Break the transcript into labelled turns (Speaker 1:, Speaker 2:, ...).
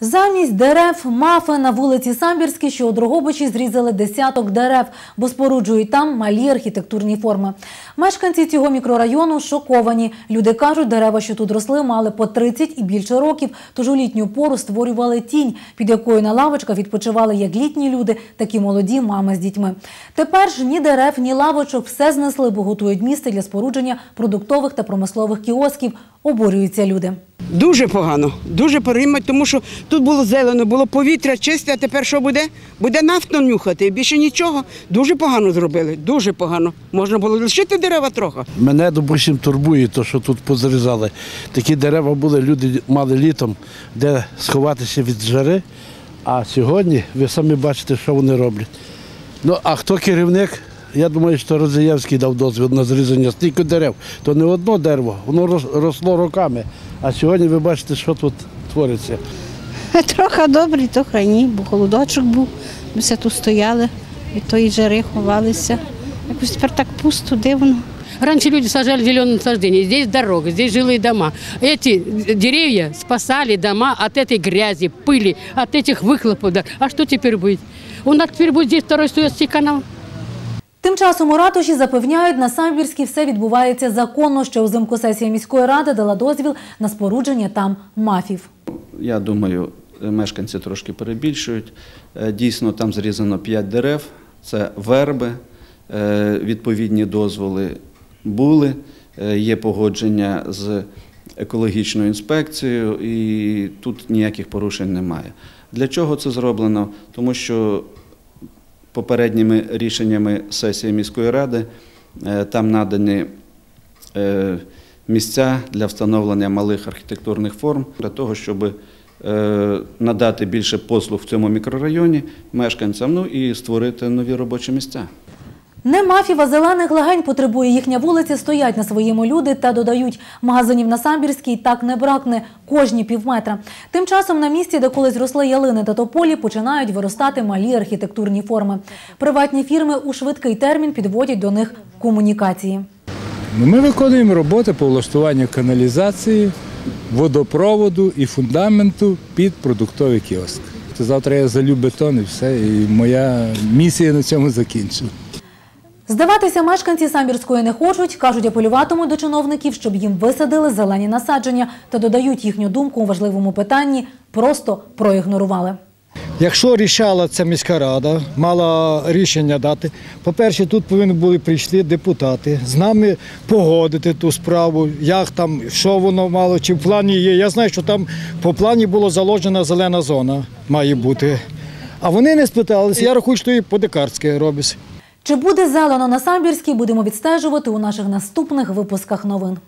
Speaker 1: Замість дерев мафи на вулиці Самбірській, що у Дрогобичі зрізали десяток дерев, бо споруджують там малі архітектурні форми. Мешканці цього мікрорайону шоковані. Люди кажуть, дерева, що тут росли, мали по 30 і більше років, тож у літню пору створювали тінь, під якою на лавочках відпочивали як літні люди, так і молоді мами з дітьми. Тепер ж ні дерев, ні лавочок все знесли, бо готують місце для спорудження продуктових та промислових кіосків. Обурюються люди.
Speaker 2: Дуже погано, дуже переймать, тому що тут було зелено, було повітря чисте, а тепер що буде? Буде нафту нюхати, більше нічого. Дуже погано зробили, дуже погано. Можна було лишити дерева трохи.
Speaker 3: Мене, допустим, турбує те, що тут позрізали. Такі дерева були, люди мали літом, де сховатися від жари. А сьогодні ви самі бачите, що вони роблять. Ну, а хто керівник? Я думаю, що Розієвський дав дозвіл на зрізання стільки дерев. То не одно дерево, воно рос- росло роками. А сьогодні ви бачите, що тут твориться.
Speaker 4: Трохи добре, трохи ні, бо холодочок був. Ми все тут стояли, від тої жари ховалися. Якось тепер так пусто, дивно.
Speaker 5: Раньше люди сажали зеленые насаждения. Здесь дорога, здесь жилые дома. Эти деревья спасали дома от этой грязи, пыли, от этих выхлопов. да. А что теперь будет? У нас теперь будет здесь второй Суэцкий канал.
Speaker 1: Тим часом у ратуші запевняють, на Самбірській все відбувається законно, що взимку сесія міської ради дала дозвіл на спорудження там мафів.
Speaker 6: Я думаю, мешканці трошки перебільшують. Е, Дійсно, там зрізано 5 дерев, це верби, Е, відповідні дозволи були, Е, є погодження з екологічною інспекцією, і тут ніяких порушень немає. Для чого це зроблено? Тому що попередніми рішеннями сесії міської ради е, там надані е, місця для встановлення малих архітектурних форм для того, щоб е, надати більше послуг в цьому мікрорайоні мешканцям, ну і створити нові робочі місця.
Speaker 1: Не мафів, а зелених легень потребує їхня вулиця, стоять на своєму люди та додають, магазинів на Самбірській так не бракне кожні півметра. Тим часом на місці, де колись росли ялини та тополі, починають виростати малі архітектурні форми. Приватні фірми у швидкий термін підводять до них комунікації.
Speaker 7: Ну, Ми виконуємо роботи по влаштуванню каналізації, водопроводу і фундаменту під продуктовий кіоск. Завтра я залю бетон і все, і моя місія на цьому закінчена.
Speaker 1: Здаватися мешканці Самбірської не хочуть, кажуть, апелюватимуть до чиновників, щоб їм висадили зелені насадження та додають їхню думку у важливому питанні, просто проігнорували.
Speaker 8: Якщо рішала ця міська рада, мала рішення дати, по-перше, тут повинні були прийшли депутати, з нами погодити ту справу, як там, що воно мало, чи в плані є. Я знаю, що там по плані було заложена зелена зона, має бути. А вони не спиталися. Я рахую, що і по-декарськи робиться.
Speaker 1: Чи буде зелено на Самбірській, будемо відстежувати у наших наступних випусках новин.